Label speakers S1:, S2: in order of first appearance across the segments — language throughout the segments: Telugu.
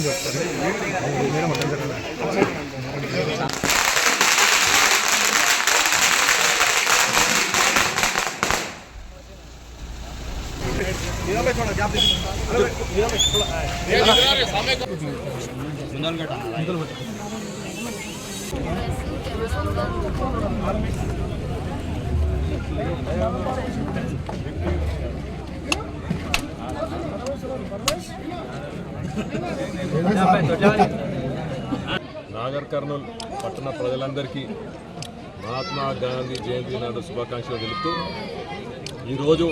S1: मटन मेरा मटन चल Thank you. నాగర్ కర్నూల్ పట్టణ ప్రజలందరికీ మహాత్మా గాంధీ జయంతి నాడు శుభాకాంక్షలు తెలుపుతూ ఈరోజు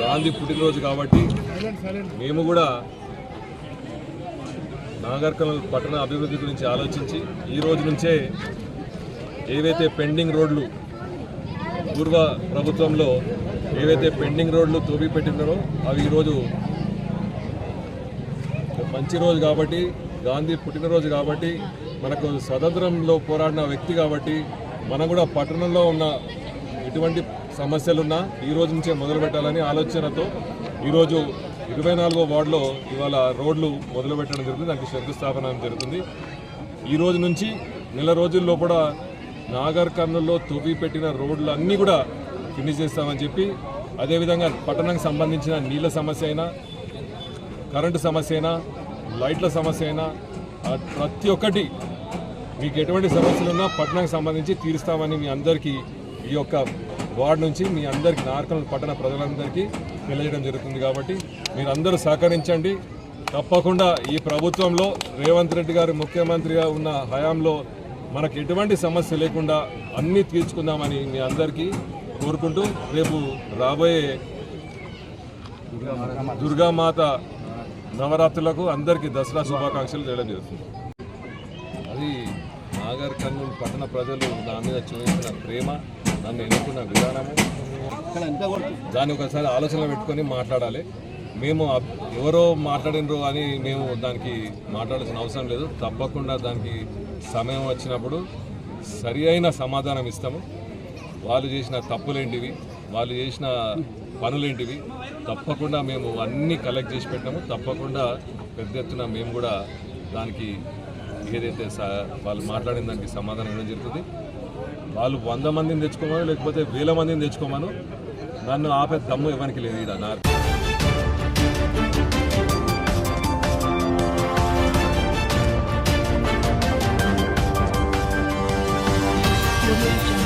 S1: గాంధీ పుట్టినరోజు కాబట్టి మేము కూడా నాగర్ కర్నూల్ పట్టణ అభివృద్ధి గురించి ఆలోచించి ఈ రోజు నుంచే ఏవైతే పెండింగ్ రోడ్లు పూర్వ ప్రభుత్వంలో ఏవైతే పెండింగ్ రోడ్లు తోవి పెట్టినారో అవి ఈరోజు మంచి రోజు కాబట్టి గాంధీ పుట్టినరోజు కాబట్టి మనకు స్వతంత్రంలో పోరాడిన వ్యక్తి కాబట్టి మనం కూడా పట్టణంలో ఉన్న ఎటువంటి సమస్యలున్నా ఈ రోజు నుంచే మొదలు పెట్టాలని ఆలోచనతో ఈరోజు ఇరవై నాలుగో వార్డులో ఇవాళ రోడ్లు మొదలు పెట్టడం జరుగుతుంది. దానికి శంకుస్థాపన జరుగుతుంది. ఈ రోజు నుంచి నెల రోజుల్లో కూడా నాగర్ కర్నూల్లో తవ్వి పెట్టిన రోడ్లు అన్నీ కూడా ఫినిష్ చేస్తామని చెప్పి అదేవిధంగా పట్టణానికి సంబంధించిన నీళ్ళ సమస్య అయినా కరెంటు సమస్య అయినా లైట్ల సమస్య అయినా ప్రతి ఒక్కటి మీకు ఎటువంటి సమస్యలు ఉన్నా పట్టణానికి సంబంధించి తీరుస్తామని మీ అందరికీ ఈ యొక్క వార్డు నుంచి మీ అందరికీ నార్కల్ పట్టణ ప్రజలందరికీ తెలియజేయడం జరుగుతుంది కాబట్టి మీరందరూ అందరూ సహకరించండి. తప్పకుండా ఈ ప్రభుత్వంలో రేవంత్ రెడ్డి గారు ముఖ్యమంత్రిగా ఉన్న హయాంలో మనకు ఎటువంటి సమస్య లేకుండా అన్నీ తీర్చుకుందామని మీ అందరికీ కోరుకుంటూ రేపు రాబోయే దుర్గామాత నవరాత్రులకు అందరికీ దసరా శుభాకాంక్షలు చేయడం జరుగుతుంది. అది నాగర్ కర్నూలు పట్టణ ప్రజలు నా మీద చూపించిన ప్రేమ నన్ను ఎన్నుకున్న విధానము. దాన్ని ఒకసారి ఆలోచన పెట్టుకొని మాట్లాడాలి. మేము ఎవరో మాట్లాడినరు అని మేము దానికి మాట్లాడాల్సిన అవసరం లేదు. తప్పకుండా దానికి సమయం వచ్చినప్పుడు సరి అయిన సమాధానం ఇస్తాము. వాళ్ళు చేసిన తప్పులేంటివి వాళ్ళు చేసిన పనులేంటివి. తప్పకుండా మేము అన్నీ కలెక్ట్ చేసి పెట్టాము తప్పకుండా పెద్ద ఎత్తున మేము కూడా దానికి ఏదైతే స- వాళ్ళు మాట్లాడిన దానికి సమాధానం ఇవ్వడం జరుగుతుంది. వాళ్ళు వంద మందిని తెచ్చుకోమను లేకపోతే వేల మందిని తెచ్చుకోమను. నన్ను ఆపే దమ్ము ఇవ్వనికి లేదు ఇక్కడ నా
S2: Audio